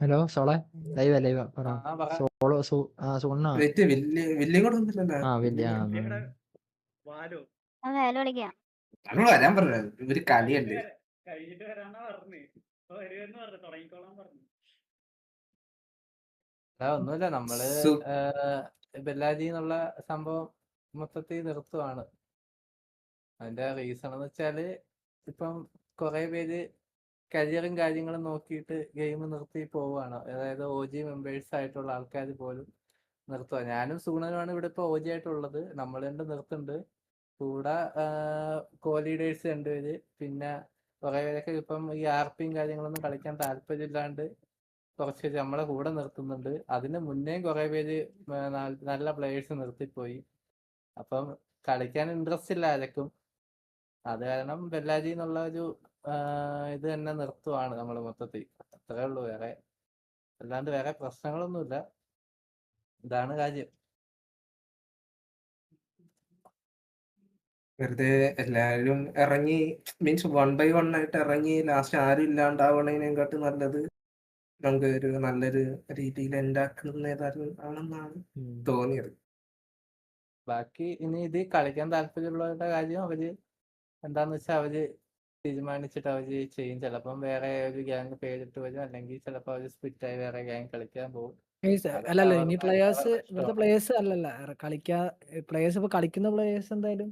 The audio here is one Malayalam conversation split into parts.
ഹലോ സോളെ ലൈവാ ലൈവാ പറ. സോളോ സു ആ സുണ്ണ ആ വലിയ വരാൻ പറഞ്ഞു ഇവർ കളിയല്ലേ. ഒന്നുമില്ല. നമ്മൾ ബെല്ലാജിന്നുള്ള ബെല്ലാജി എന്നുള്ള സംഭവം മൊത്തത്തിൽ നിർത്തുവാണ്. അതിന്റെ റീസൺ എന്ന് വെച്ചാൽ ഇപ്പം കുറെ പേര് കരിയറും കാര്യങ്ങളും നോക്കിയിട്ട് ഗെയിം നിർത്തി പോവുകയാണ് അതായത് ഒ ജി മെമ്പേഴ്സ് ആയിട്ടുള്ള ആൾക്കാർ പോലും നിർത്തുക ഞാനും സൂണനുമാണ് ഇവിടെ ഇപ്പോൾ ഒ ജി ആയിട്ടുള്ളത്. നമ്മൾ രണ്ട് നിർത്തുന്നുണ്ട്. കൂടെ കോ ലീഡേഴ്സ് രണ്ടുപേര്. പിന്നെ കുറെ പേരൊക്കെ ഇപ്പം ഈ ആർ പിയും കാര്യങ്ങളൊന്നും കളിക്കാൻ താല്പര്യമില്ലാണ്ട് കുറച്ച് നമ്മളെ കൂടെ നിർത്തുന്നുണ്ട്. അതിന് മുന്നേ കുറെ പേര് നല്ല പ്ലേയേഴ്സ് നിർത്തിപ്പോയി. അപ്പം കളിക്കാൻ ഇൻട്രസ്റ്റ് ഇല്ല ആരക്കും. അത് കാരണം ബെല്ലാജി എന്നുള്ള ഒരു ഇത് തന്നെ നിർത്തുവാണ് നമ്മൾ മൊത്തത്തിൽ. അത്രേ ഉള്ളൂ. വേറെ അല്ലാണ്ട് വേറെ പ്രശ്നങ്ങളൊന്നുമില്ല. ഇതാണ് കാര്യം. വെറുതെ എല്ലാവരും ഇറങ്ങി മീൻസ് വൺ ബൈ വൺ ആയിട്ട് ഇറങ്ങി ലാസ്റ്റ് ആരും ഇല്ലാണ്ടാവണേനെക്കാട്ടും നല്ലത് നമുക്ക് ഒരു നല്ലൊരു രീതിയിൽ ഉണ്ടാക്കുന്നതായിരുന്നു ആണെന്നാണ്. തോന്നിയത്. ബാക്കി ഇനി ഇത് കളിക്കാൻ താല്പര്യമുള്ളവരുടെ കാര്യം അവർ എന്താന്ന് വെച്ചാൽ അവർ തീരുമാനിച്ചിട്ട് അവർ ചെയ്യും. ചിലപ്പം വേറെ ഒരു ഗ്യാങ് പേരിട്ട് വരും. അല്ലെങ്കിൽ ചിലപ്പോ അവർ സ്പിറ്റ് ആയി വേറെ ഗ്യാങ് കളിക്കാൻ പോകും. അല്ലല്ല ഇനി പ്ലേയേഴ്സ് ഇവിടുത്തെ. പ്ലേയേഴ്സ് അല്ലല്ല കളിക്കാ പ്ലേയേഴ്സ് ഇപ്പൊ കളിക്കുന്ന പ്ലേയേഴ്സ് എന്തായാലും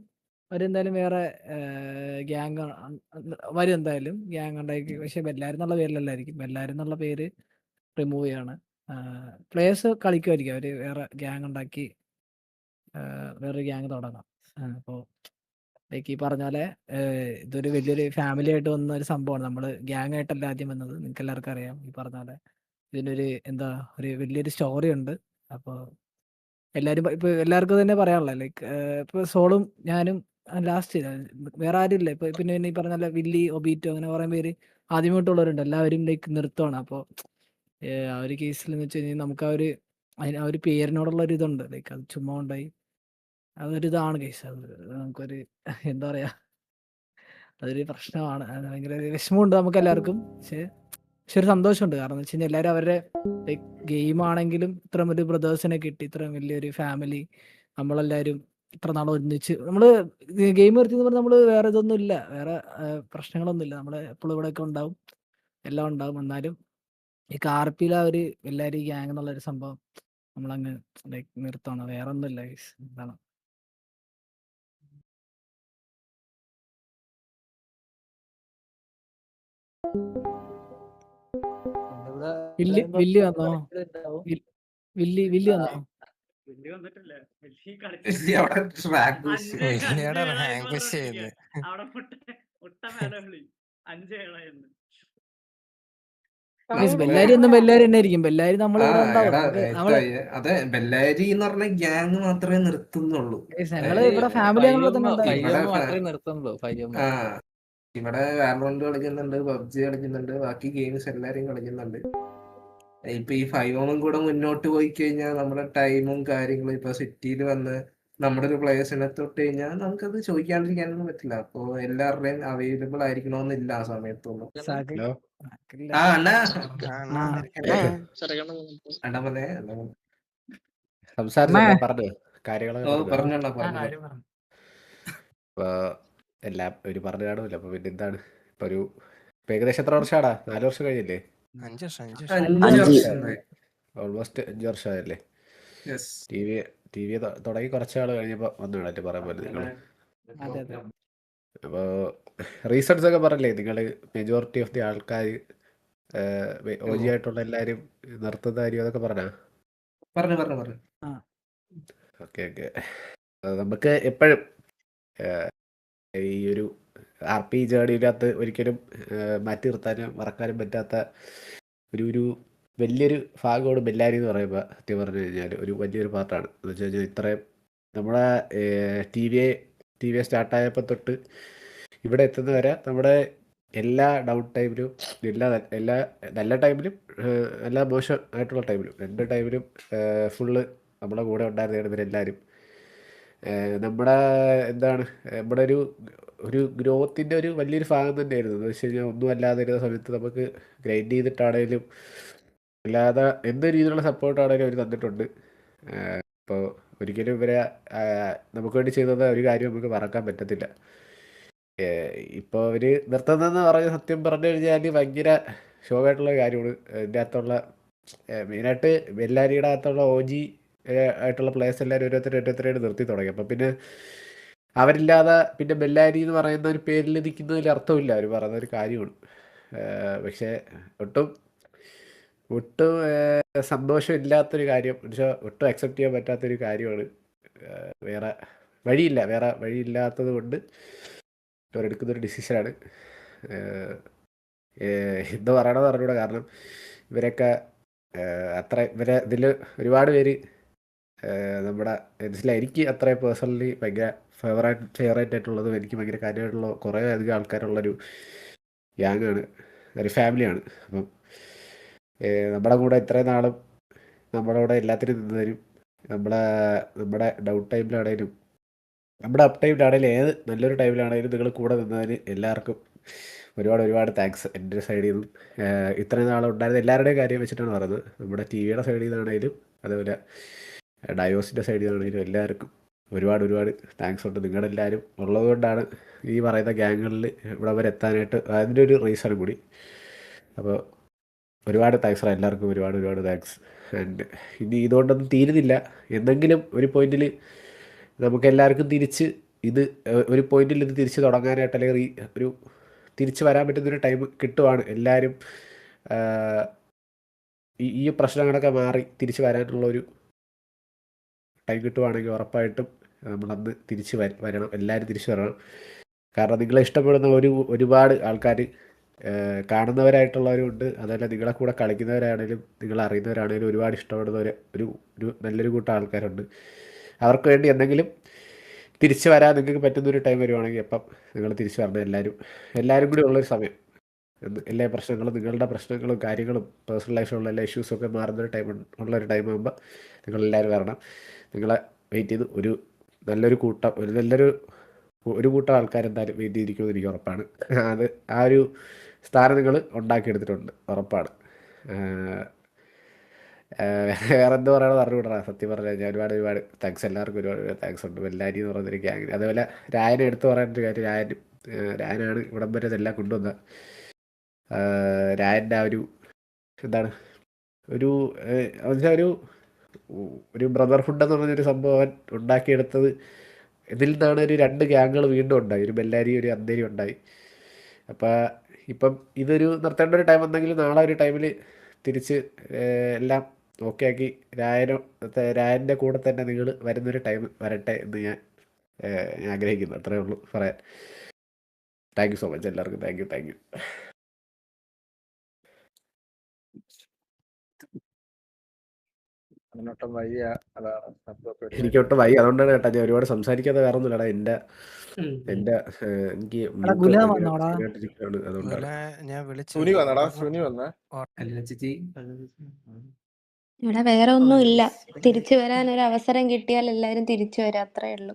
അവരെന്തായാലും വേറെ ഗ്യാങ് വരും എന്തായാലും. ഗ്യാങ് ഉണ്ടാക്കി പക്ഷെ ബെല്ലാരി എന്നുള്ള പേരിലല്ലായിരിക്കും. ബെല്ലാരി എന്നുള്ള പേര് റിമൂവ് ചെയ്യാണ്. പ്ലേയേഴ്സ് കളിക്കുമായിരിക്കും അവർ വേറെ ഗ്യാങ് ഉണ്ടാക്കി വേറൊരു ഗ്യാങ് തുടങ്ങാം. അപ്പോൾ ലൈക്ക് ഈ പറഞ്ഞ ഇതൊരു വലിയൊരു ഫാമിലി ആയിട്ട് വന്ന ഒരു സംഭവമാണ്. നമ്മൾ ഗ്യാങ് ആയിട്ടല്ല ആദ്യം വന്നത്. നിങ്ങൾക്ക് എല്ലാവർക്കും അറിയാം ഈ പറഞ്ഞ ഇതിനൊരു എന്താ ഒരു വലിയൊരു സ്റ്റോറി ഉണ്ട്. അപ്പോൾ എല്ലാവരും ഇപ്പൊ എല്ലാവർക്കും തന്നെ പറയാനുള്ള ലൈക്ക് ഇപ്പൊ സോളും ഞാനും ലാസ്റ്റ് വേറെ ആരും ഇല്ല. ഇപ്പൊ പിന്നെ ഈ പറഞ്ഞ വില്ലി ഒബീറ്റോ അങ്ങനെ കുറെ പേര് ആദ്യമായിട്ടുള്ളവരുണ്ട് എല്ലാവരും ലൈക്ക് നിർത്തുവാണ്. അപ്പോൾ ആ ഒരു കേസിൽ എന്ന് വെച്ച് കഴിഞ്ഞാൽ നമുക്ക് ആ ഒരു അതിന് ആ ഒരു പേരിനോടുള്ള ഒരു ഇതുണ്ട്. ലൈക്ക് അത് ചുമ്മാ ഉണ്ടായി അതൊരു ഇതാണ് കേസ് നമുക്കൊരു എന്താ പറയാ അതൊരു പ്രശ്നമാണ്. ഭയങ്കര വിഷമമുണ്ട് നമുക്ക് എല്ലാവർക്കും. പക്ഷേ പക്ഷെ ഒരു സന്തോഷമുണ്ട്. കാരണം എന്ന് വെച്ച് കഴിഞ്ഞാൽ എല്ലാവരും അവരുടെ ഗെയിം ആണെങ്കിലും ഇത്രയും വലിയ ബ്രദേഴ്സിനെ കിട്ടി ഇത്രയും വലിയൊരു ഫാമിലി നമ്മളെല്ലാവരും ഇത്ര നാൾ ഒന്നിച്ച് നമ്മൾ ഗെയിം നിർത്തി പറഞ്ഞാൽ നമ്മൾ വേറെ ഇതൊന്നും ഇല്ല വേറെ പ്രശ്നങ്ങളൊന്നുമില്ല. നമ്മൾ എപ്പോഴും ഇവിടെയൊക്കെ ഉണ്ടാവും. എല്ലാം ഉണ്ടാവും. എന്നാലും ഈ കാർപ്പിയിൽ ആ ഒരു എല്ലാവരും ഈ ഗ്യാങ് എന്നുള്ളൊരു സംഭവം നമ്മളങ്ങ് ലൈക്ക് നിർത്തണം. വേറെ ഒന്നുമില്ല guys. ഏഴായെന്ന് Guys, ബെല്ലാരി ഒന്നും ബെല്ലാരി തന്നെ ആയിരിക്കും. അതെ ബെല്ലാരി എന്ന് പറഞ്ഞ ഗ്യാങ് മാത്രമേ നിർത്തുന്നുള്ളൂ. ഞങ്ങൾ ഇവിടെ ഫാമിലി തന്നെ നിർത്തുന്നുള്ളൂ. ഇവിടെ വാലോണ്ട് കളിക്കുന്നുണ്ട് പബ്ജി കളിക്കുന്നുണ്ട് ബാക്കി ഗെയിംസ് എല്ലാരും കളിക്കുന്നുണ്ട്. ഇപ്പൊ ഈ ഫൈവ് ഓണും കൂടെ മുന്നോട്ട് പോയി കഴിഞ്ഞാൽ നമ്മുടെ ടൈമും കാര്യങ്ങളും ഇപ്പൊ സിറ്റിയിൽ വന്ന് നമ്മുടെ ഒരു പ്ലേയേഴ്സിനെ തൊട്ട് കഴിഞ്ഞാൽ നമുക്കത് ചോദിക്കാണ്ടിരിക്കാനൊന്നും പറ്റില്ല. അപ്പൊ എല്ലാവരുടെയും അവൈലബിൾ ആയിരിക്കണമെന്നില്ല ആ സമയത്തൊന്നും. ആ അണ്ണാ. അണ്ണാ. പറഞ്ഞേ. സംസാരിച്ചോ പറഞ്ഞു കാര്യങ്ങൾ പറഞ്ഞോ? പറഞ്ഞു എല്ലാം ഒരു പറഞ്ഞു കാണുമല്ലോ അപ്പൊ പിന്നെ എന്താണ്? ഇപ്പൊ ഒരു ഇപ്പൊ ഏകദേശം എത്ര വർഷമാടാ നാല് വർഷം കഴിഞ്ഞില്ലേ? അഞ്ച് വർഷം അഞ്ച് അഞ്ച് വർഷം. വർഷമായി ഓൾമോസ്റ്റ് അഞ്ച് വർഷമായല്ലേ? ടി വി ടി വി തുടങ്ങി കുറച്ച് നാൾ കഴിഞ്ഞപ്പോ വന്നാണല്ലേ പറയാൻ പോലെ നിങ്ങൾ അപ്പൊ റീസൺസ് ഒക്കെ പറഞ്ഞില്ലേ? നിങ്ങൾ മെജോറിറ്റി ഓഫ് ദി ആൾക്കാർ ഓജി ആയിട്ടുള്ള എല്ലാരും നിർത്തുന്ന കാര്യം അതൊക്കെ പറഞ്ഞാ? പറഞ്ഞു പറഞ്ഞു പറഞ്ഞു. Okay okay. നമുക്ക് എപ്പോഴും ഈ ഒരു ആർ പി ജേണിനകത്ത് ഒരിക്കലും മാറ്റി നിർത്താനും മറക്കാനും പറ്റാത്ത ഒരു ഒരു വലിയൊരു ഭാഗമാണ് ബെല്ലാരി എന്ന് പറയുമ്പോൾ സത്യം പറഞ്ഞു കഴിഞ്ഞാൽ ഒരു വലിയൊരു പാർട്ടാണ് എന്ന് വെച്ച് കഴിഞ്ഞാൽ ഇത്രയും നമ്മുടെ ടി വി ടി വി സ്റ്റാർട്ടായപ്പോൾ തൊട്ട് ഇവിടെ എത്തുന്ന വരെ നമ്മുടെ എല്ലാ ഡൗൺ ടൈമിലും എല്ലാ എല്ലാ നല്ല ടൈമിലും എല്ലാ മോശം ആയിട്ടുള്ള ടൈമിലും രണ്ട് ടൈമിലും ഫുള്ള് നമ്മുടെ കൂടെ ഏഹ്, നമ്മുടെ എന്താണ് നമ്മുടെ ഒരു ഒരു ഗ്രോത്തിന്റെ ഒരു വലിയൊരു ഭാഗം തന്നെയായിരുന്നു. എന്ന് വെച്ച് കഴിഞ്ഞാൽ ഒന്നും അല്ലാതെ ഇരുന്ന സമയത്ത് നമുക്ക് ഗ്രൈൻഡ് ചെയ്തിട്ടാണേലും അല്ലാതെ എന്ത് രീതിയിലുള്ള സപ്പോർട്ടാണേലും അവർ തന്നിട്ടുണ്ട്. അപ്പോൾ ഒരിക്കലും ഇവരെ നമുക്ക് വേണ്ടി ചെയ്തത് ഒരു കാര്യം നമുക്ക് മറക്കാൻ പറ്റത്തില്ല. ഇപ്പോൾ അവർ നിർത്തുന്നതെന്ന് പറഞ്ഞ സത്യം പറഞ്ഞു കഴിഞ്ഞാൽ ഭയങ്കര ഷോക്കായിട്ടുള്ള കാര്യമാണ്. ഇതിന്റെ അകത്തുള്ള മെയിനായിട്ട് ബെല്ലാരിയുടെ അകത്തുള്ള ഓ ജി ആയിട്ടുള്ള പ്ലേയേഴ്സ് എല്ലാവരും ഓരോരുത്തർ ഓരോരുത്തരായിട്ട് നിർത്തി തുടങ്ങി. അപ്പം പിന്നെ അവരില്ലാതെ പിന്നെ ബെല്ലാരി എന്ന് പറയുന്ന ഒരു പേരിൽ നിൽക്കുന്നതിൽ അർത്ഥമില്ല. അവർ പറയുന്ന ഒരു കാര്യമാണ്. പക്ഷേ ഒട്ടും ഒട്ടും സന്തോഷമില്ലാത്തൊരു കാര്യം. പക്ഷേ ഒട്ടും അക്സെപ്റ്റ് ചെയ്യാൻ പറ്റാത്തൊരു കാര്യമാണ്. വേറെ വഴിയില്ല. വേറെ വഴിയില്ലാത്തത് കൊണ്ട് അവരെടുക്കുന്നൊരു ഡിസിഷനാണ് എന്ത് പറയണമെന്ന് അറിഞ്ഞൂടാ. കാരണം ഇവരൊക്കെ അത്ര ഇവരെ ഇതിൽ ഒരുപാട് പേര് നമ്മുടെ മനസ്സിലായി. എനിക്ക് അത്ര പേഴ്സണലി ഭയങ്കര ഫേവറേറ്റ് ഫേവറേറ്റ് ആയിട്ടുള്ളതും എനിക്ക് ഭയങ്കര കാര്യമായിട്ടുള്ള കുറേ അധികം ആൾക്കാരുള്ളൊരു ഗ്യാങ്ങാണ് ഒരു ഫാമിലിയാണ് അപ്പം നമ്മുടെ കൂടെ ഇത്രയും നാളും നമ്മുടെ കൂടെ എല്ലാത്തിനും നിന്നതിനും നമ്മളെ നമ്മുടെ ഡൗട്ട് ടൈമിലാണേലും നമ്മുടെ അപ്പ് ടൈമിലാണേലും ഏത് നല്ലൊരു ടൈമിലാണേലും നിങ്ങൾ കൂടെ നിന്നതിന് എല്ലാവർക്കും ഒരുപാട് ഒരുപാട് താങ്ക്സ് എന്റെ സൈഡിൽ നിന്നും. ഇത്രയും നാളും ഉണ്ടായിരുന്ന എല്ലാവരുടെയും കാര്യം വെച്ചിട്ടാണ് പറയുന്നത്. നമ്മുടെ ടി വിയുടെ സൈഡിൽ നിന്നാണേലും അതേപോലെ ഡയോസിന്റെ സൈഡിൽ നിന്നാണെങ്കിലും എല്ലാവർക്കും ഒരുപാട് ഒരുപാട് താങ്ക്സ് ഉണ്ട്. നിങ്ങളെല്ലാവരും ഉള്ളതുകൊണ്ടാണ് ഈ പറയുന്ന ഗ്യാങ്ങുകളിൽ ഇവിടെ വരെ എത്താനായിട്ട് അതിന്റെ ഒരു റീസൺ കൂടി. അപ്പോൾ ഒരുപാട് താങ്ക്സ് എല്ലാവർക്കും ഒരുപാട് ഒരുപാട് താങ്ക്സ് ആൻഡ് ഇനി ഇതുകൊണ്ടൊന്നും തീരുന്നില്ല. എന്തെങ്കിലും ഒരു പോയിന്റിൽ നമുക്ക് എല്ലാവർക്കും തിരിച്ച് ഇത് ഒരു പോയിന്റിൽ ഇത് തിരിച്ച് തുടങ്ങാനായിട്ട് അല്ലെങ്കിൽ ഒരു തിരിച്ച് വരാൻ പറ്റുന്നൊരു ടൈം കിട്ടുവാണ്. എല്ലാവരും ഈ പ്രശ്നങ്ങളൊക്കെ മാറി തിരിച്ച് വരാനുള്ള ഒരു ടൈം കിട്ടുവാണെങ്കിൽ ഉറപ്പായിട്ടും നമ്മളന്ന് തിരിച്ച് വര- വരണം. എല്ലാവരും തിരിച്ച് വരണം. കാരണം നിങ്ങളെ ഇഷ്ടപ്പെടുന്ന ഒരു ഒരുപാട് ആൾക്കാർ കാണുന്നവരായിട്ടുള്ളവരുണ്ട് അതല്ല നിങ്ങളെ കൂടെ കളിക്കുന്നവരാണേലും നിങ്ങൾ അറിയുന്നവരാണേലും ഒരുപാട് ഇഷ്ടപ്പെടുന്നവർ ഒരു ഒരു നല്ലൊരു കൂട്ടം ആൾക്കാരുണ്ട്. അവർക്ക് വേണ്ടി എന്തെങ്കിലും തിരിച്ചു വരാൻ നിങ്ങൾക്ക് പറ്റുന്ന ഒരു ടൈം വരുവാണെങ്കിൽ അപ്പം നിങ്ങൾ തിരിച്ചു വരണം എല്ലാവരും എല്ലാവരും കൂടി ഉള്ളൊരു സമയം. എല്ലാ പ്രശ്നങ്ങളും നിങ്ങളുടെ പ്രശ്നങ്ങളും കാര്യങ്ങളും പേഴ്സണൽ ലൈഫിലുള്ള എല്ലാ ഇഷ്യൂസും ഒക്കെ മാറുന്ന ടൈം ഉള്ളൊരു ടൈം ആകുമ്പോൾ നിങ്ങളെല്ലാവരും വരണം. നിങ്ങളെ വെയിറ്റ് ചെയ്ത് ഒരു നല്ലൊരു കൂട്ടം ഒരു നല്ലൊരു ഒരു കൂട്ടം ആൾക്കാരെന്തായാലും വെയിറ്റ് ചെയ്തിരിക്കുമെന്ന് എനിക്ക് ഉറപ്പാണ്. അത് ആ ഒരു സ്ഥാനം നിങ്ങൾ ഉണ്ടാക്കിയെടുത്തിട്ടുണ്ട്. ഉറപ്പാണ്. വേറെ എന്ത് പറയണമെന്ന് അറിഞ്ഞുകൂടാ സത്യം പറഞ്ഞാൽ ഞാൻ ഒരുപാട് ഒരുപാട് താങ്ക്സ് എല്ലാവർക്കും ഒരുപാട് താങ്ക്സ് ഉണ്ട്. വെല്ലാരി എന്ന് പറയുന്നൊരു ഗ്യാങ്ങിന് അതേപോലെ രായനെ എടുത്ത് പറയാനൊരു കാര്യം ആഹ് രായനാണ് ഇവിടം വരെ ഇതെല്ലാം കൊണ്ടുവന്നത്. ആഹ് രായന്റെ ആ ഒരു എന്താണ് ഒരു എന്നുവെച്ചാൽ ഒരു ഒരു ബ്രദർഹുഡ് എന്ന് പറഞ്ഞൊരു സംഭവം അവൻ ഉണ്ടാക്കിയെടുത്തത്. ഇതിൽ നിന്നാണ് ഒരു രണ്ട് ഗ്യാങ്ങുകൾ വീണ്ടും ഉണ്ടായി. ഒരു ബെല്ലാരി ഒരു അന്തേരി ഉണ്ടായി. അപ്പം ഇപ്പം ഇതൊരു നിർത്തേണ്ട ഒരു ടൈം വന്നെങ്കിൽ നാളെ ഒരു ടൈമിൽ തിരിച്ച് എല്ലാം ഓക്കെ ആക്കി രായനോ രായന്റെ കൂടെ തന്നെ നിങ്ങൾ വരുന്നൊരു ടൈം വരട്ടെ എന്ന് ഞാൻ ഞാൻ ആഗ്രഹിക്കുന്നു. അത്രേ ഉള്ളൂ പറയാൻ. താങ്ക് യു സോ മച്ച് എല്ലാവർക്കും താങ്ക് യു താങ്ക് യു അതിനൊട്ടും വയ്യ അതാണ് സംഭവമൊക്കെ ഒരു എനിക്ക് അതുകൊണ്ടാണ് കേട്ടാ ഞാൻ ഒരുപാട് സംസാരിക്കാതെ വേറെ ഒന്നുമില്ലടാ എന്റെ എന്റെ എന്റെ എനിക്ക് ഇവിടെ വേറെ ഒന്നും ഇല്ല. തിരിച്ചു വരാൻ ഒരു അവസരം കിട്ടിയാൽ എല്ലാരും തിരിച്ചു വരാം. അത്രേ ഉള്ളൂ.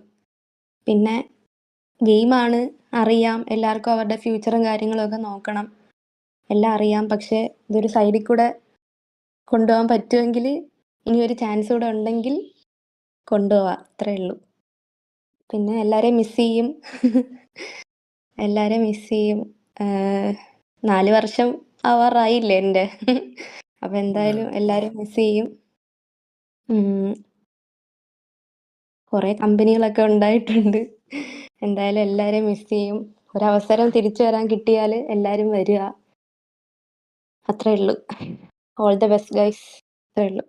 പിന്നെ ഗെയിമാണ്. അറിയാം. എല്ലാവർക്കും അവരുടെ ഫ്യൂച്ചറും കാര്യങ്ങളും ഒക്കെ നോക്കണം. എല്ലാം അറിയാം. പക്ഷെ ഇതൊരു സൈഡിൽ കൂടെ കൊണ്ടുപോകാൻ പറ്റുമെങ്കിൽ ഇനി ഒരു ചാൻസ് കൂടെ ഉണ്ടെങ്കിൽ കൊണ്ടുപോവാം അത്രേ ഉള്ളൂ. പിന്നെ എല്ലാവരെയും മിസ് ചെയ്യും. എല്ലാവരെയും മിസ് ചെയ്യും. നാല് വർഷം ആവാറായില്ലേ എന്റെ. അപ്പം എന്തായാലും എല്ലാവരും മിസ് ചെയ്യും. കുറേ കമ്പനികളൊക്കെ ഉണ്ടായിട്ടുണ്ട്. എന്തായാലും എല്ലാവരെയും മിസ് ചെയ്യും. ഒരവസരം തിരിച്ചു വരാൻ കിട്ടിയാൽ എല്ലാവരും വരിക. അത്രേ ഉള്ളൂ. ഓൾ ദ ബെസ്റ്റ് ഗൈസ് അത്രേ ഉള്ളൂ.